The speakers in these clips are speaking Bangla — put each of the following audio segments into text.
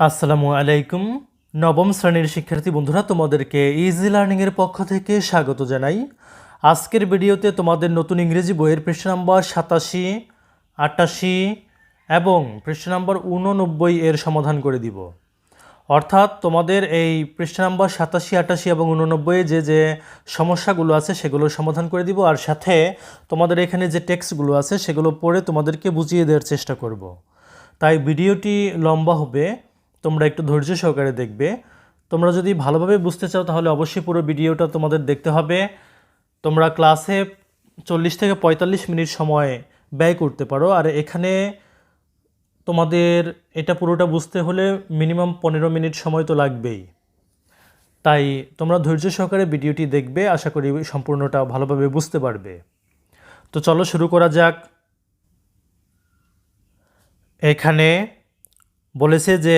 আসসালামু আলাইকুম। নবম শ্রেণির শিক্ষার্থী বন্ধুরা, তোমাদেরকে ইজি লার্নিংয়ের পক্ষ থেকে স্বাগত জানাই। আজকের ভিডিওতে তোমাদের নতুন ইংরেজি বইয়ের পৃষ্ঠ নম্বর সাতাশি, আটাশি এবং পৃষ্ঠ নম্বর উননব্বই এর সমাধান করে দিব। অর্থাৎ তোমাদের এই পৃষ্ঠ নম্বর সাতাশি, আটাশি এবং উননব্বই যে যে সমস্যাগুলো আছে সেগুলোর সমাধান করে দিব আর সাথে তোমাদের এখানে যে টেক্সটগুলো আছে সেগুলো পড়ে তোমাদেরকে বুঝিয়ে দেওয়ার চেষ্টা করব। তাই ভিডিওটি লম্বা হবে। তোমরা একটু ধৈর্য সহকারে দেখবে। তোমরা যদি ভালোভাবে বুঝতে চাও, তাহলে অবশ্যই পুরো ভিডিওটা তোমাদের দেখতে হবে। তোমরা ক্লাসে চল্লিশ থেকে পঁয়তাল্লিশ মিনিট সময় ব্যয় করতে পারো। আর এখানে তোমাদের এটা পুরোটা বুঝতে হলে মিনিমাম পনেরো মিনিট সময় তো লাগবেই। তাই তোমরা ধৈর্য সহকারে ভিডিওটি দেখবে। আশা করি সম্পূর্ণটা ভালোভাবে বুঝতে পারবে। তো চলো শুরু করা যাক। এখানে বলেছে যে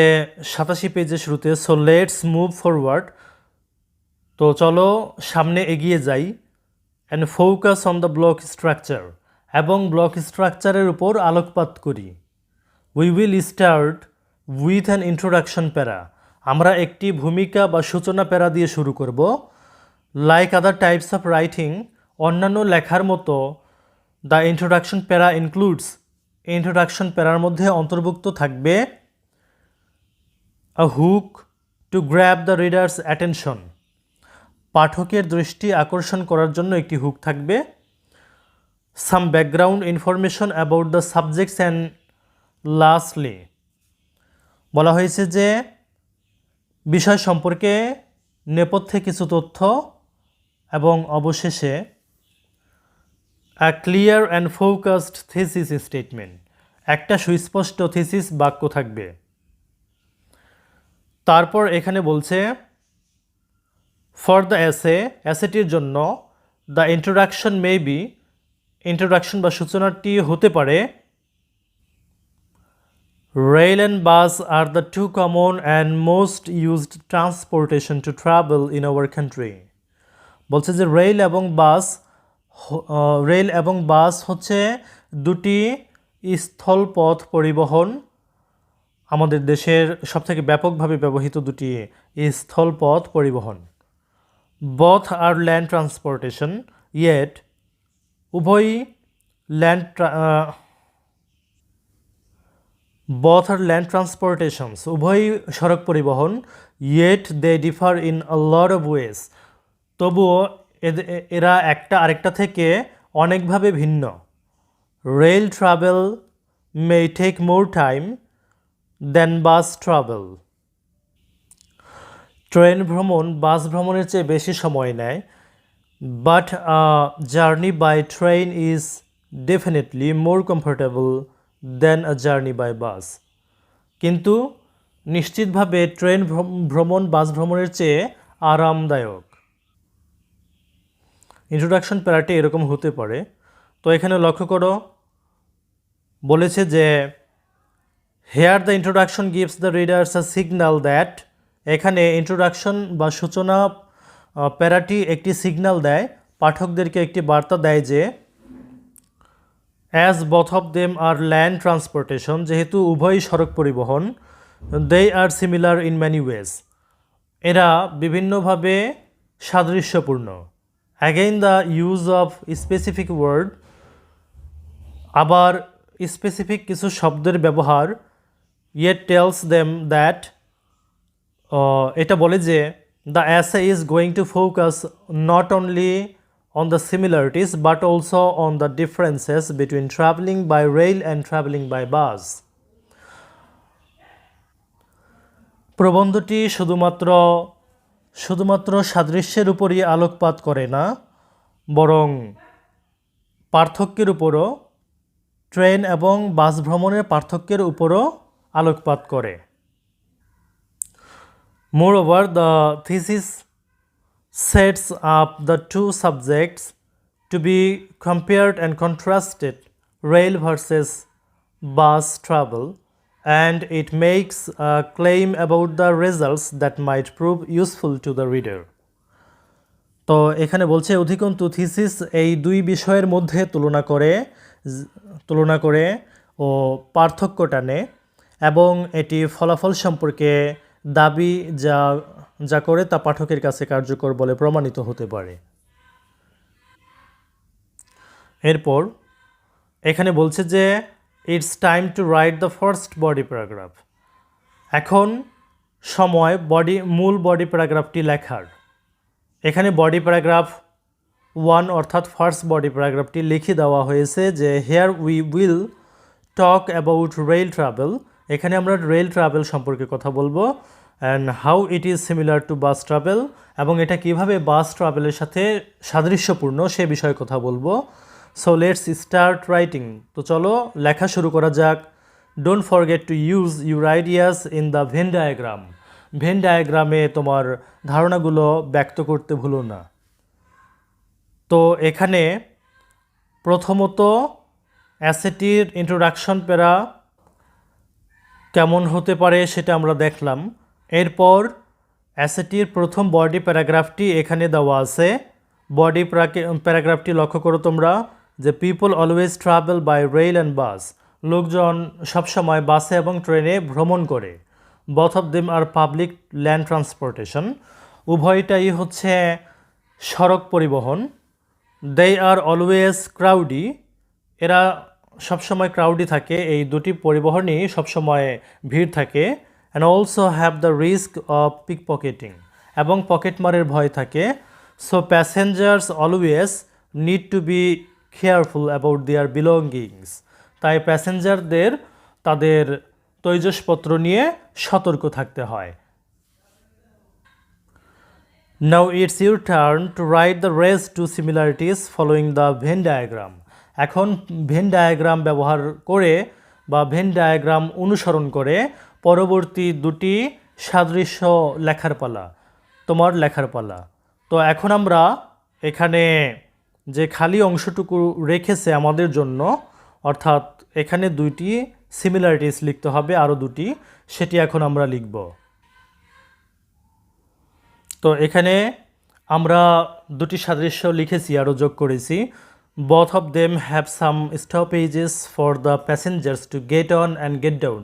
সাতাশি পেজের শুরুতে সো লেটস মুভ ফরওয়ার্ড তো চলো সামনে এগিয়ে যাই and focus on the block structure এবং ব্লক স্ট্রাকচারের উপর আলোকপাত করি। We will start with an introduction para. আমরা একটি ভূমিকা বা সূচনা প্যারা দিয়ে শুরু করব। Like other types of writing অন্যান্য লেখার মতো the introduction para includes introduction প্যারার মধ্যে অন্তর্ভুক্ত থাকবে a hook to grab the reader's attention পাঠকের দৃষ্টি আকর্ষণ করার জন্য একটি হুক থাকবে। Some background information about the subjects and lastly বলা হয়েছে যে বিষয় সম্পর্কে নেপথ্যে কিছু তথ্য এবং অবশেষে a clear and focused thesis statement একটা সুস্পষ্ট থিসিস বাক্য থাকবে। তারপর এখানে বলছে ফর দ্য অ্যাসে অ্যাসেটির জন্য the introduction may be introduction বা সূচনাটি হতে পারে rail and bus are the two common and most used transportation to travel in our country বলছে যে রেল এবং বাস রেল এবং বাস হচ্ছে দুটি স্থলপথ পরিবহন আমাদের দেশের সবথেকে ব্যাপকভাবে ব্যবহৃত দুটি স্থলপথ পরিবহন। Both are land transportation yet উভয়ই land both are land transportations উভয়ই সড়ক পরিবহন yet they differ in a lot of ways তবুও এরা একটা আরেকটা থেকে অনেকভাবে ভিন্ন। Rail travel may take more time than bus travel train ভ্রমণ বাস ভ্রমণের চেয়ে বেশি সময় নেয় but journey by train is definitely more comfortable than a journey by bus কিন্তু নিশ্চিতভাবে ট্রেন ভ্রম- ভ্রমণ বাস ভ্রমণের চেয়ে আরামদায়ক। ইন্ট্রোডাকশন প্যারাটি এরকম হতে পারে। তো এখানে লক্ষ্য করো, বলেছে যে here the introduction gives the readers a signal that এখানে ইন্ট্রোডাকশন বা সূচনা প্যারাটি একটি সিগন্যাল দেয়। পাঠকদেরকে একটি বার্তা দেয় যে as both of them are land transportation যেহেতু উভয়ই সড়ক পরিবহন they are similar in many ways এরা বিভিন্নভাবে সাদৃশ্যপূর্ণ। Again the use of specific word আবার স্পেসিফিক কিছু শব্দের ব্যবহার ইয়েট টেলস দেম দ্যাট এটা বলে যে the essay is going to focus not only on the similarities but also on the differences between travelling by rail and travelling by bus প্রবন্ধটি শুধুমাত্র শুধুমাত্র সাদৃশ্যের উপরই আলোকপাত করে না, বরং পার্থক্যের উপরও, ট্রেন এবং বাস ভ্রমণের পার্থক্যের উপরও আলোকপাত করে। Moreover the thesis sets up the two subjects to be compared and contrasted rail versus bus travel and it makes claim about the results that might prove useful to the reader তো এখানে বলছে, অধিকন্তু থিসিস এই দুই বিষয়ের মধ্যে তুলনা করে তুলনা করে ও পার্থক্য টানে এবং এটি ফলাফল সম্পর্কে দাবি যা যা করে তা পাঠকের কাছে কার্যকর বলে প্রমাণিত হতে পারে। এরপর এখানে বলছে যে it's time to write the first body paragraph এখন সময় বডি মূল বডি প্যারাগ্রাফটি লেখার। এখানে বডি প্যারাগ্রাফ ওয়ান অর্থাৎ ফার্স্ট বডি প্যারাগ্রাফটি লিখে দেওয়া হয়েছে যে here we will talk about rail travel এখানে আমরা রেল ট্রাভেল সম্পর্কে কথা বলব and how it is similar to bus travel এবং এটা কীভাবে বাস ট্রাভেলের সাথে সাদৃশ্যপূর্ণ সে বিষয়ে কথা বলব। সো লেটস স্টার্ট রাইটিং তো চলো, লেখা শুরু করা যাক। Don't forget to use your ideas in the Venn diagram Venn ডায়াগ্রামে তোমার ধারণাগুলো ব্যক্ত করতে ভুলো না। তো এখানে প্রথমত অ্যাসেটির ইন্ট্রোডাকশন পেরা কেমন হতে পারে সেটা আমরা দেখলাম। এরপর অ্যাসেটির প্রথম বডি প্যারাগ্রাফটি এখানে দেওয়া আছে। বডি প্যারাগ্রাফটি লক্ষ্য করো তোমরা, যে people always travel by rail and bus লোকজন সবসময় বাসে এবং ট্রেনে ভ্রমণ করে। Both of them are public land transportation উভয়টাই হচ্ছে সড়ক পরিবহন। দে আর অলওয়েজ ক্রাউডি এরা সবসময় ক্রাউডি থাকে, এই দুটি পরিবহনই সবসময় ভিড় থাকে and also have the risk of pickpocketing এবং পকেটমারের ভয় থাকে so passengers always need to be careful about their belongings তাই প্যাসেঞ্জারদের তাদের তৈজসপত্র নিয়ে সতর্ক থাকতে হয় Now it's your turn to write the rest two similarities following the Venn diagram. এখন ভেন ডায়াগ্রাম ব্যবহার করে বা ভেন ডায়াগ্রাম অনুসরণ করে পরবর্তী দুটি সাদৃশ্য লেখার পালা, তোমার লেখার পালা। তো এখন আমরা এখানে যে খালি অংশটুকু রেখেছে আমাদের জন্য, অর্থাৎ এখানে দুইটি সিমিলারিটিস লিখতে হবে আরও দুটি, সেটি এখন আমরা লিখব। তো এখানে আমরা দুটি সাদৃশ্য লিখেছি আরও যোগ করেছি। Both of them have some stoppages for the passengers to get on and get down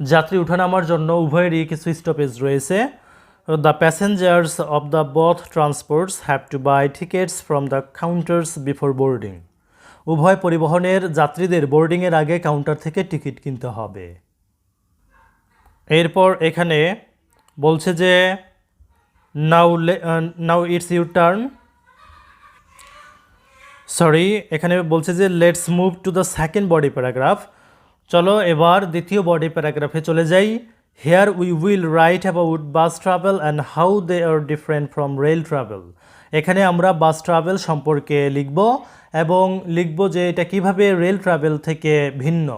যাত্রী উঠানামার জন্য উভয়েরই কিছু স্টপেজ রয়েছে। The passengers of the both transports have to buy tickets from the counters before boarding উভয় পরিবহনের যাত্রীদের বোর্ডিংয়ের আগে কাউন্টার থেকে টিকিট কিনতে হবে। এরপর এখানে বলছে যে now now it's your turn sorry এখানে বলছে যে let's move to the second body paragraph চলো এবার দ্বিতীয় বডি প্যারাগ্রাফে চলে যাই। Here we will write about bus travel and how they are different from rail travel এখানে আমরা বাস ট্রাভেল সম্পর্কে লিখব এবং লিখব যে, এটা কীভাবে রেল ট্রাভেল থেকে ভিন্ন।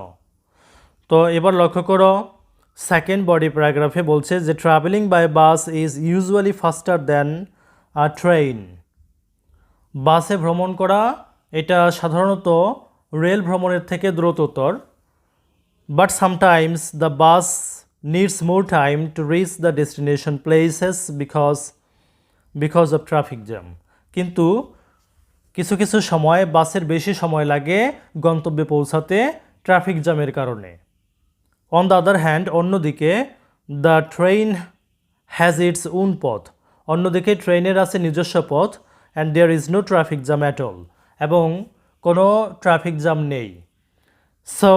তো এবার লক্ষ্য করো সেকেন্ড বডি প্যারাগ্রাফে বলছে যে travelling by bus is usually faster than a train বাসে ভ্রমণ করা এটা সাধারণত রেল ভ্রমণের থেকে দ্রুততর but sometimes the bus needs more time to reach the destination places because because of traffic jam কিন্তু কিছু কিছু সময় বাসের বেশি সময় লাগে গন্তব্যে পৌঁছাতে ট্রাফিক জ্যামের কারণে। অন দ্য আদার হ্যান্ড অন্যদিকে the train has its own পথ অন্যদিকে ট্রেনের আছে নিজস্ব পথ and there is no traffic jam at all এবং কোনো ট্রাফিক জ্যাম নেই। So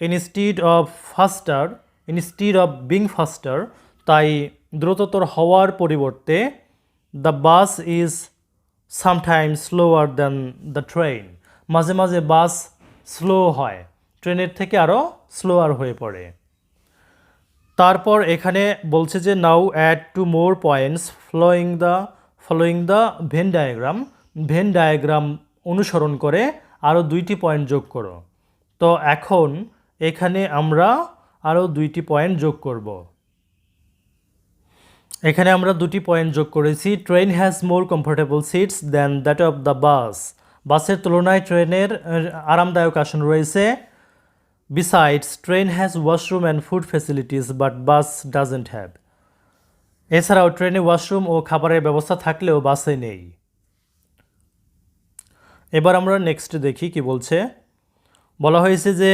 instead of faster instead of being faster তাই দ্রুততর হওয়ার পরিবর্তে the bus is sometime slower than the train মাঝে মাঝে বাস স্লো হয়। ট্রেনের থেকে আরও স্লোয়ার হয়ে পড়ে। তারপর এখানে বলছে যে now add two more points following the following the Venn diagram Venn diagram অনুসরণ করে আরও দুইটি পয়েন্ট যোগ করো। তো এখন এখানে আমরা আরও দুইটি পয়েন্ট যোগ করব। এখানে আমরা দুটি পয়েন্ট যোগ করেছি। Train has more comfortable seats than that of the bus বাসের তুলনায় ট্রেনের আরামদায়ক আসন রয়েছে। Besides train has washroom and food facilities but bus doesn't have এছাড়াও, ট্রেনে ওয়াশরুম ও খাবারের ব্যবস্থা থাকলেও বাসে নেই। এবার আমরা নেক্সট দেখি কি বলছে। বলা হয়েছে যে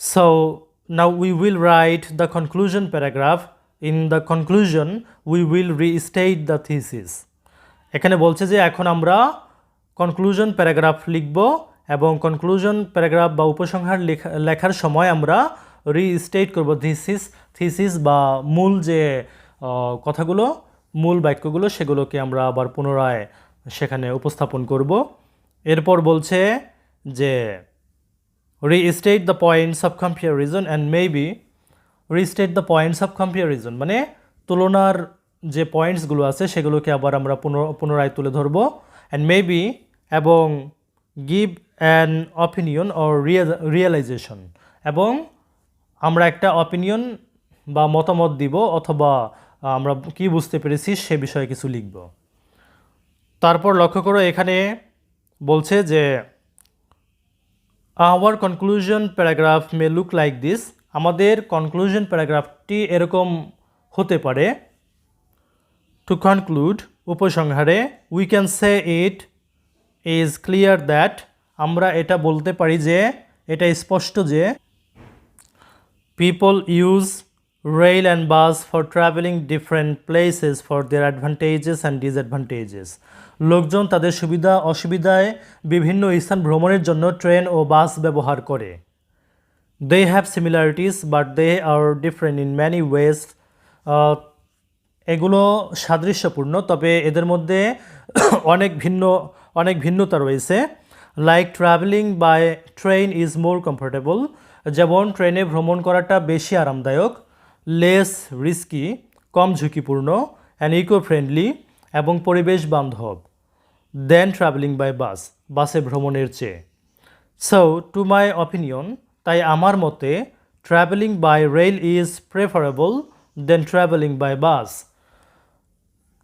so now we will write the conclusion paragraph in the conclusion we will restate the thesis. এখানে বলছে যে, এখন আমরা কনক্লুশন প্যারাগ্রাফ লিখব এবং কনক্লুশন প্যারাগ্রাফ বা উপসংহার লেখা, লেখার সময় আমরা রিস্টেট করব থিসিস থিসিস বা মূল যে কথাগুলো, মূল বাক্যগুলো, সেগুলোকে আমরা আবার পুনরায় সেখানে উপস্থাপন করব। এরপর বলছে যে, restate the points of comparison and maybe restate the points of comparison. মানে তুলনার যে পয়েন্টসগুলো আছে সেগুলোকে আবার আমরা পুনর- পুনরায় তুলে ধরবো। অ্যান্ড মেবি এবং give an opinion or realization এবং আমরা একটা অপিনিয়ন বা মতামত দিব অথবা আমরা কি বুঝতে পেরেছি সে বিষয়ে কিছু লিখব। তারপর লক্ষ্য করো এখানে বলছে যে our conclusion paragraph may look like this আমাদের কনক্লুশন প্যারাগ্রাফটি এরকম হতে পারে। টু কনক্লুড উপসংহারে we can say it is clear that আমরা এটা বলতে পারি যে, এটা স্পষ্ট যে people use rail and bus for travelling different places for their advantages and disadvantages. লোকজন তাদের সুবিধা অসুবিধায় বিভিন্ন স্থান ভ্রমণের জন্য ট্রেন ও বাস ব্যবহার করে। They have similarities but they are different in many ways এগুলো সাদৃশ্যপূর্ণ, তবে এদের মধ্যে অনেক ভিন্ন, অনেক ভিন্নতা রয়েছে। Like travelling by train is more comfortable যেমন ট্রেনে ভ্রমণ করাটা বেশি আরামদায়ক লেস রিস্কি কম ঝুঁকিপূর্ণ অ্যান্ড ইকো ফ্রেন্ডলি এবং পরিবেশ বান্ধব। দেন ট্রাভেলিং বাই বাস বাসে ভ্রমণের চেয়ে। সো টু মাই অপিনিয়ন তাই আমার মতে travelling by rail is preferable than travelling by bus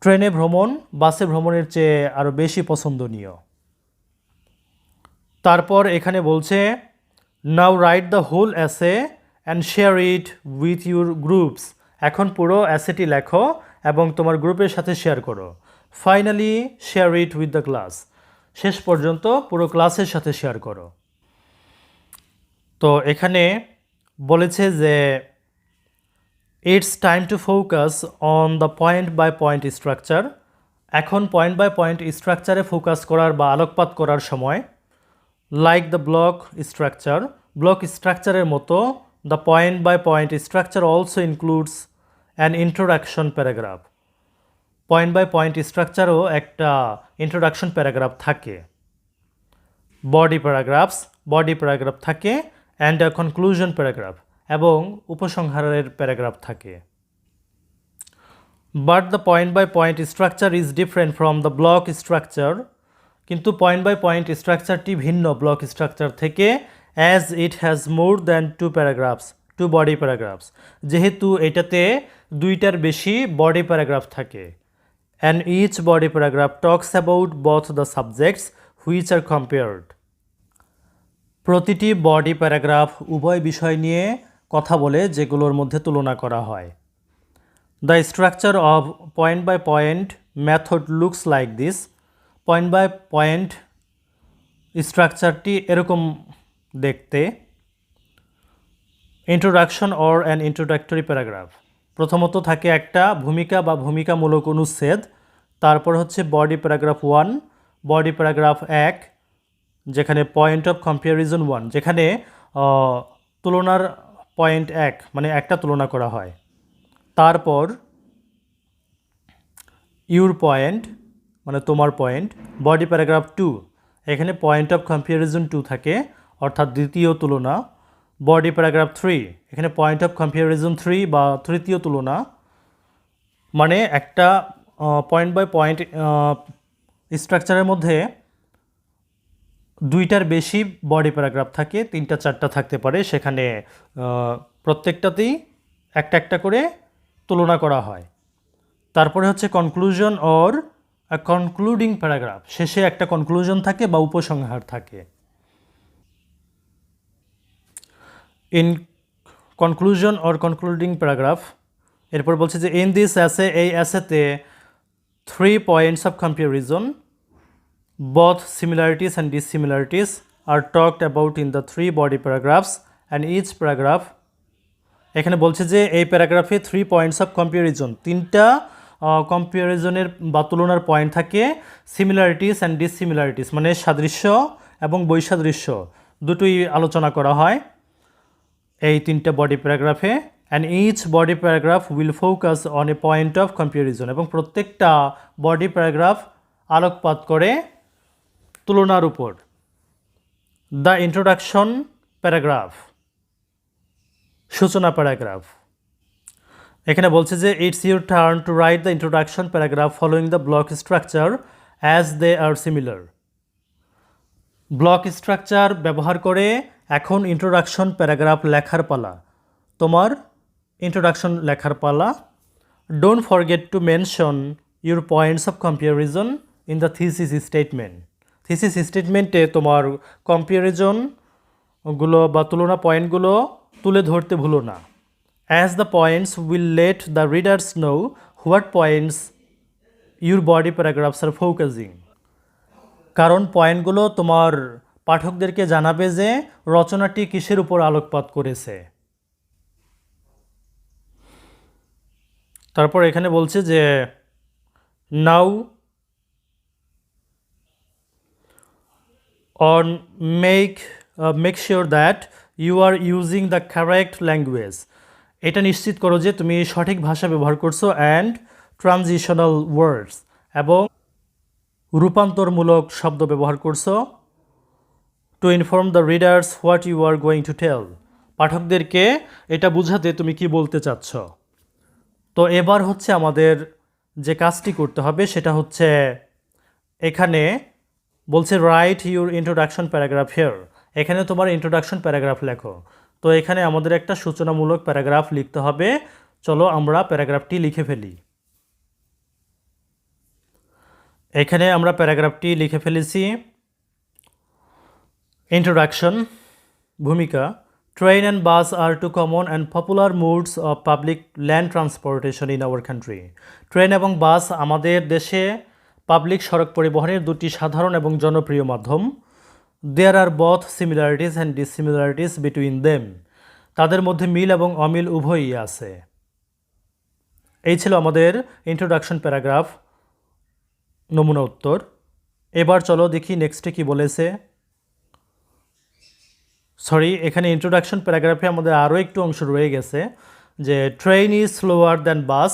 ট্রেনে ভ্রমণ, বাসে ভ্রমণের চেয়ে আরও বেশি পছন্দনীয়। তারপর এখানে বলছে now write the whole essay and share it with your groups এখন পুরো অ্যাসেটি লেখো এবং তোমার গ্রুপের সাথে শেয়ার করো। Finally share it with the class শেষ পর্যন্ত পুরো ক্লাসের সাথে শেয়ার করো। তো এখানে বলেছে যে it's time to focus on the point by point structure এখন পয়েন্ট বাই পয়েন্ট স্ট্রাকচারে ফোকাস করার বা আলোকপাত করার সময় like the block structure block স্ট্রাকচারের মতো the point by point structure also includes an introduction paragraph point by point স্ট্রাকচারও একটা ইন্ট্রোডাকশন প্যারাগ্রাফ থাকে। বডি প্যারাগ্রাফস বডি প্যারাগ্রাফ থাকে অ্যান্ড আ কনক্লুশন প্যারাগ্রাফ এবং উপসংহারের প্যারাগ্রাফ থাকে। But the point by point structure is different from the block structure কিন্তু পয়েন্ট বাই পয়েন্ট স্ট্রাকচারটি ভিন্ন ব্লক স্ট্রাকচার থেকে as it has more than two paragraphs two body paragraphs যেহেতু এটাতে দুইটার বেশি বডি প্যারাগ্রাফ থাকে। And each body paragraph talks about both the subjects which are compared প্রতিটি বডি প্যারাগ্রাফ উভয় বিষয় নিয়ে কথা বলে যেগুলোর মধ্যে তুলনা করা হয়। The structure of point by point method looks like this point by point স্ট্রাকচারটি এরকম দেখতে। Introduction or an introductory paragraph প্রথমত থাকে একটা ভূমিকা বা ভূমিকামূলক অনুচ্ছেদ, তারপর হচ্ছে body paragraph one body paragraph এক, যেখানে পয়েন্ট অফ কম্পারিজন ওয়ান যেখানে তুলনার পয়েন্ট এক মানে একটা তুলনা করা হয়। তারপর ইউর পয়েন্ট মানে তোমার পয়েন্ট বডি প্যারাগ্রাফ টু এখানে পয়েন্ট অফ কম্পারিজন টু থাকে, অর্থাৎ দ্বিতীয় তুলনা। বডি প্যারাগ্রাফ থ্রি এখানে পয়েন্ট অফ কম্পারিজন থ্রি বা তৃতীয় তুলনা মানে একটা পয়েন্ট বাই পয়েন্ট স্ট্রাকচারের মধ্যে দুইটার বেশি বডি প্যারাগ্রাফ থাকে, তিনটা চারটা থাকতে পারে, সেখানে প্রত্যেকটাতেই একটা একটা করে তুলনা করা হয়। তারপরে হচ্ছে কনক্লুশন অর কনক্লুডিং প্যারাগ্রাফ শেষে একটা কনক্লুশন থাকে বা উপসংহার থাকে। In conclusion or concluding paragraph এরপর বলছে যে ইন দিস অ্যাসে এই অ্যাসেতে three points of comparison both similarities and dissimilarities are talked about in the three body paragraphs and each paragraph, এখানে বলছে যে, এই প্যারাগ্রাফে থ্রি পয়েন্টস অফ কম্পারিজন তিনটা কম্পারিজনের বা তুলনার পয়েন্ট থাকে সিমিলারিটিস অ্যান্ড ডিসিমিলারিটিস মানে সাদৃশ্য এবং বৈসাদৃশ্য। দুটোই আলোচনা করা হয়। এই তিনটা body প্যারাগ্রাফে and each body paragraph will focus on a point of comparison এবং প্রত্যেকটা বডি প্যারাগ্রাফ আলোকপাত করে তুলনার উপর। দ্য ইন্ট্রোডাকশন প্যারাগ্রাফ সূচনা প্যারাগ্রাফ এখানে বলছে যে it's your turn to write the introduction paragraph following the block structure as they are similar block structure ব্যবহার করে এখন ইন্ট্রোডাকশন প্যারাগ্রাফ লেখার পালা। তোমার ইন্ট্রোডাকশন লেখার পালা। Don't forget to mention your points of comparison in the thesis statement thesis স্টেটমেন্টে তোমার কম্পারিজনগুলো বা তুলনা পয়েন্টগুলো তুলে ধরতে ভুলো না। As the points will let the readers know what points your body paragraphs are focusing কারণ পয়েন্টগুলো তোমার পাঠকদেরকে জানাবে যে রচনাটি কিসের উপর আলোকপাত করেছে। তারপর এখানে বলছে যে, now on make make sure that you are using the correct language. এটা নিশ্চিত করো যে তুমি সঠিক ভাষা ব্যবহার করছ অ্যান্ড ট্রানজিশনাল ওয়ার্ডস এবং রূপান্তরমূলক শব্দ ব্যবহার করছ। To inform the readers what you are going to tell পাঠকদেরকে এটা বুঝাতে তুমি কি বলতে চাচ্ছ? তো এবার হচ্ছে আমাদের যে কাজটি করতে হবে সেটা হচ্ছে এখানে বলছে write your introduction paragraph here এখানে তোমার ইন্ট্রোডাকশন প্যারাগ্রাফ লেখো। তো এখানে আমাদের একটা সূচনামূলক প্যারাগ্রাফ লিখতে হবে। চলো আমরা প্যারাগ্রাফটি লিখে ফেলি। এখানে আমরা প্যারাগ্রাফটি লিখে ফেলেছি। ইন্ট্রোডাকশন ভূমিকা train and bus are two common and popular modes of public land transportation in our country train এবং বাস আমাদের দেশে পাবলিক সড়ক পরিবহনের দুটি সাধারণ এবং জনপ্রিয় মাধ্যম। There are both similarities and dissimilarities between them তাদের মধ্যে মিল এবং অমিল উভয়ই আছে। এই ছিল আমাদের ইন্ট্রোডাকশন প্যারাগ্রাফ নমুনা উত্তর। এবার চলো দেখি নেক্সটে কি বলেছে। সরি এখানে ইন্ট্রোডাকশন প্যারাগ্রাফে আমাদের আরও একটু অংশ রয়ে গেছে, যে train is slower than bus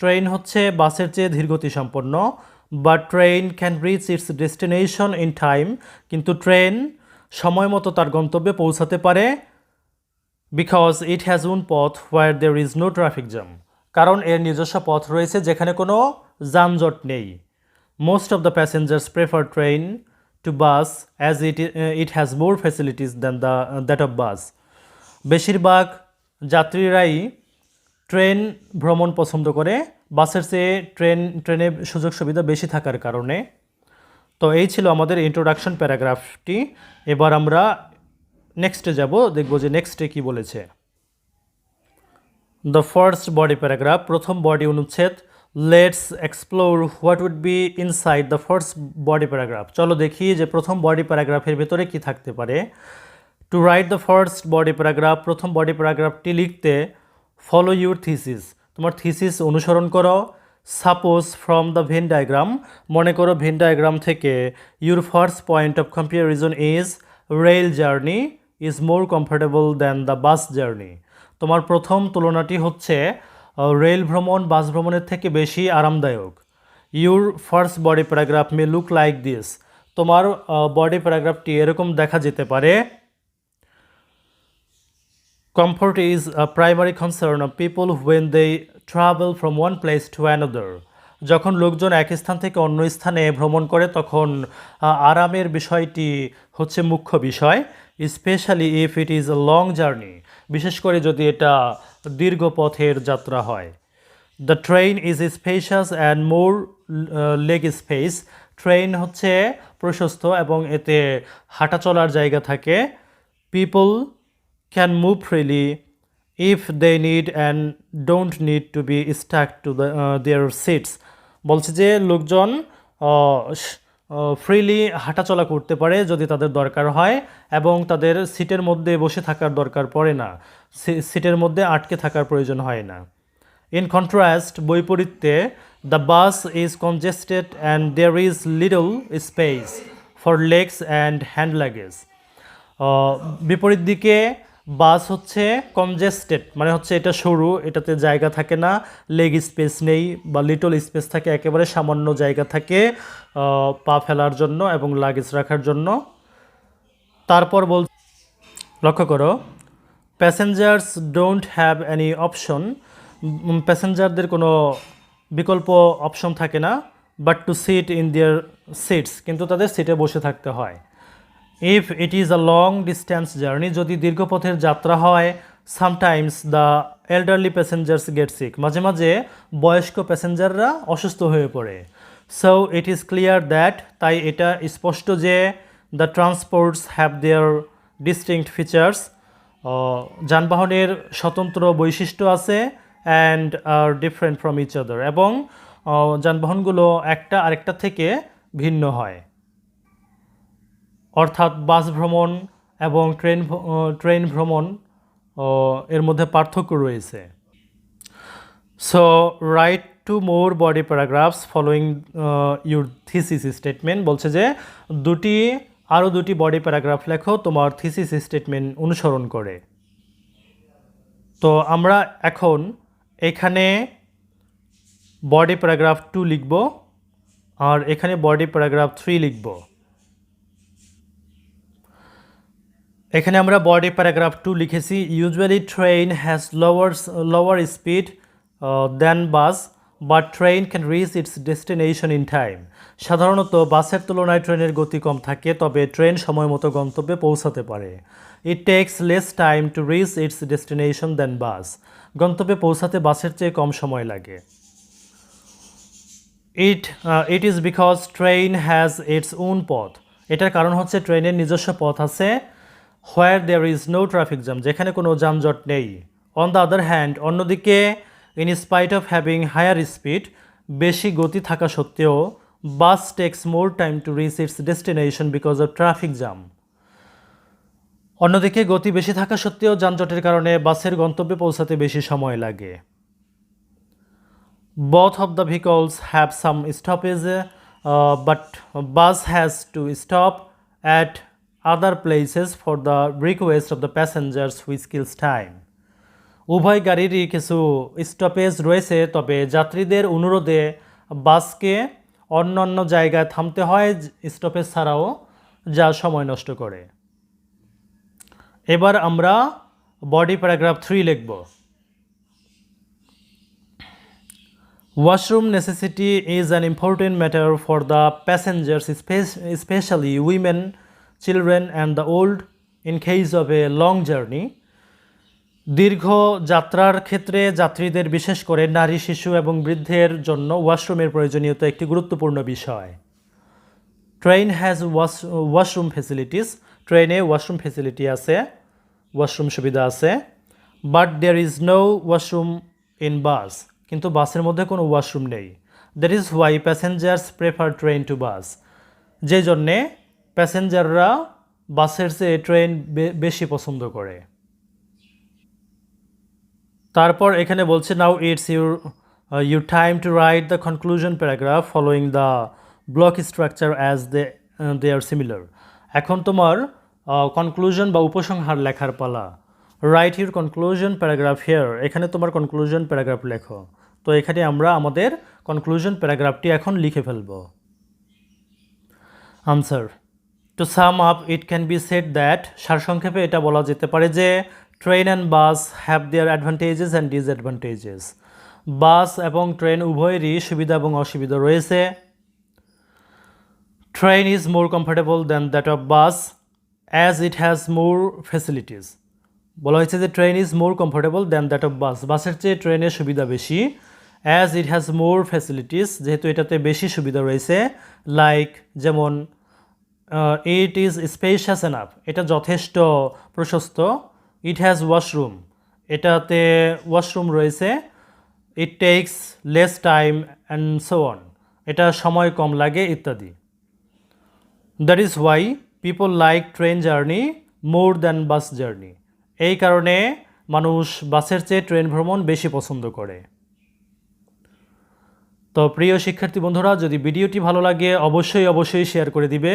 train হচ্ছে বাসের চেয়ে ধীরগতি সম্পন্ন but train can reach its destination in time কিন্তু ট্রেন সময় মতো তার গন্তব্যে পৌঁছাতে পারে বিকজ ইট হ্যাজ উন পথ where there is no traffic jam কারণ এর নিজস্ব পথ রয়েছে যেখানে কোনো যানজট নেই। Most of the passengers prefer train to bus as it it has more facilities than the that of bus বেশিরভাগ যাত্রীরাই ট্রেন ভ্রমণ পছন্দ করে। বাসের চেয়ে ট্রেন, ট্রেনে সুযোগ সুবিধা বেশি থাকার কারণে। তো এই ছিল আমাদের ইন্ট্রোডাকশন প্যারাগ্রাফটি এবার আমরা নেক্সটে যাব, দেখব যে নেক্সটে কি বলেছে। দ্য ফার্স্ট বডি প্যারাগ্রাফ প্রথম বডি অনুচ্ছেদ let's explore what would be inside the first body paragraph চলো দেখি যে প্রথম বডি প্যারাগ্রাফের ভেতরে কি থাকতে পারে। To write the first body paragraph প্রথম বডি প্যারাগ্রাফটি লিখতে ফলো ইউর থিসিস তোমার থিসিস অনুসরণ করো। Suppose from the Venn diagram মনে করো ভেন ডায়াগ্রাম থেকে your first point of comparison is rail journey is more comfortable than the bus journey তোমার প্রথম তুলনাটি হচ্ছে রেল ভ্রমণ, বাস ভ্রমণের থেকে বেশি আরামদায়ক। Your first body paragraph may look like this তোমার বডি প্যারাগ্রাফটি এরকম দেখা যেতে পারে। Comfort is a primary concern of people when they travel from one place to another. যখন লোকজন এক স্থান থেকে অন্য স্থানে ভ্রমণ করে, তখন আরামের বিষয়টি হচ্ছে মুখ্য বিষয় specially if it is a long journey বিশেষ করে যদি এটা দীর্ঘ পথের যাত্রা হয়। The train is spacious and more leg space train হচ্ছে প্রশস্ত এবং এতে হাঁটা চলার জায়গা থাকে। People can move freely if they need and don't need to be stuck to uh, their seats বলছে যে লোকজন ফ্রিলি হাঁটাচলা করতে পারে যদি তাদের দরকার হয় এবং তাদের সিটের মধ্যে বসে থাকার দরকার পড়ে না। সিটের মধ্যে আটকে থাকার প্রয়োজন হয় না। In contrast বৈপরীত্যে the bus is congested and there is little space for legs and hand luggage বিপরীত দিকে বাস হচ্ছে কনজেস্টেড মানে হচ্ছে এটা সরু, এটাতে জায়গা থাকে না লেগ স্পেস নেই বা লিটল স্পেস থাকে, একেবারে সামান্য জায়গা থাকে পা ফেলার জন্য এবং লাগেজ রাখার জন্য। তারপর বল, লক্ষ্য করো passengers don't have any option প্যাসেঞ্জারদের কোনো বিকল্প অপশন থাকে না but to sit in their seats কিন্তু তাদের সিটে বসে থাকতে হয়। If it is a long distance journey যদি দীর্ঘ পথের যাত্রা হয় sometimes the elderly passengers get sick মাঝে মাঝে বয়স্ক প্যাসেঞ্জাররা অসুস্থ হয়ে পড়ে। So it is clear that তাই এটা স্পষ্ট যে the transports have their distinct features যানবাহনের স্বতন্ত্র বৈশিষ্ট্য আছে and are different from each other এবং যানবাহনগুলো একটা আরেকটা থেকে ভিন্ন হয়। অর্থাৎ বাস ভ্রমণ এবং ট্রেন ট্রেন ভ্রমণ এর মধ্যে পার্থক্য রয়েছে। So write two more body paragraphs following your thesis statement বলছে যে, দুটি আরও দুটি বডি প্যারাগ্রাফ লেখো, তোমার থিসিস স্টেটমেন্ট অনুসরণ করে। তো আমরা এখন এখানে বডি প্যারাগ্রাফ টু লিখব, আর এখানে বডি প্যারাগ্রাফ থ্রি লিখব। এখানে আমরা বডি প্যারাগ্রাফ টু লিখেছি usually train has lower lower speed then bus but train can reach its destination in time সাধারণত বাসের তুলনায় ট্রেনের গতি কম থাকে, তবে ট্রেন সময় মতো গন্তব্যে পৌঁছাতে পারে। It takes less time to reach its destination then bus গন্তব্যে পৌঁছাতে বাসের চেয়ে কম সময় লাগে। It it is because train has its own পথ এটার কারণ হচ্ছে ট্রেনের নিজস্ব পথ আছে where there is no traffic jam যেখানে কোনো যানজট নেই। অন দ্য আদার হ্যান্ড অন্যদিকে in spite of having higher speed বেশি গতি থাকা সত্ত্বেও bus takes more time to reach its destination because of traffic jam অন্যদিকে গতি বেশি থাকা সত্ত্বেও যানজটের কারণে বাসের গন্তব্যে পৌঁছাতে বেশি সময় লাগে। Of the vehicles have some stoppage uh, but bus has to stop at other places for the request of the passengers which kills time উভয় গাড়িরই কিছু স্টপেজ রয়েছে তবে যাত্রীদের অনুরোধে বাসকে অন্য অন্য জায়গায় থামতে হয় স্টপেজ ছাড়াও যা সময় নষ্ট করে এবার আমরা বডি প্যারাগ্রাফ থ্রি লিখব Washroom necessity is an important matter for the passengers, especially women, children, and the old in case of a long journey. দীর্ঘ যাত্রার ক্ষেত্রে যাত্রীদের বিশেষ করে নারী শিশু এবং বৃদ্ধের জন্য ওয়াশরুমের প্রয়োজনীয়তা একটি গুরুত্বপূর্ণ বিষয়। Train has wash washroom facilities ট্রেনে ওয়াশরুম ফেসিলিটি আছে ওয়াশরুম সুবিধা আছে but there is no washroom in bus কিন্তু বাসের মধ্যে কোনো ওয়াশরুম নেই। That is why passengers prefer train to bus যে জন্যে প্যাসেঞ্জাররা বাসের চেয়ে ট্রেন বেশি পছন্দ করে। তারপর এখানে বলছে now it's your your time to write the conclusion paragraph following the block structure as they they are similar এখন তোমার কনক্লুশন বা উপসংহার লেখার পালা। Write your conclusion paragraph here এখানে তোমার কনক্লুশন প্যারাগ্রাফ লেখো। তো এখানে আমরা আমাদের কনক্লুশন প্যারাগ্রাফটি এখন লিখে ফেলব। Answer to sum up it can be said that সারসংক্ষেপে এটা বলা যেতে পারে যে train and bus have their advantages and disadvantages bus এবং ট্রেন উভয়েরই সুবিধা এবং অসুবিধা রয়েছে। Train is more comfortable than that of bus as it has more facilities বলা হয়েছে যে train is more comfortable than that of bus বাসের চেয়ে ট্রেনের সুবিধা বেশি as it has more facilities যেহেতু এটাতে বেশি সুবিধা রয়েছে লাইক যেমন ইট ইজ স্পেশাস এনাফ এটা যথেষ্ট প্রশস্ত। ইট হ্যাজ ওয়াশরুম এটাতে ওয়াশরুম রয়েছে। It takes less time and so on এটা সময় কম লাগে, ইত্যাদি। That is why people like train journey more than bus journey এই কারণে মানুষ বাসের চেয়ে ট্রেন ভ্রমণ বেশি পছন্দ করে। তো প্রিয় শিক্ষার্থী বন্ধুরা, যদি ভিডিওটি ভালো লাগে, অবশ্যই অবশ্যই শেয়ার করে দিবে।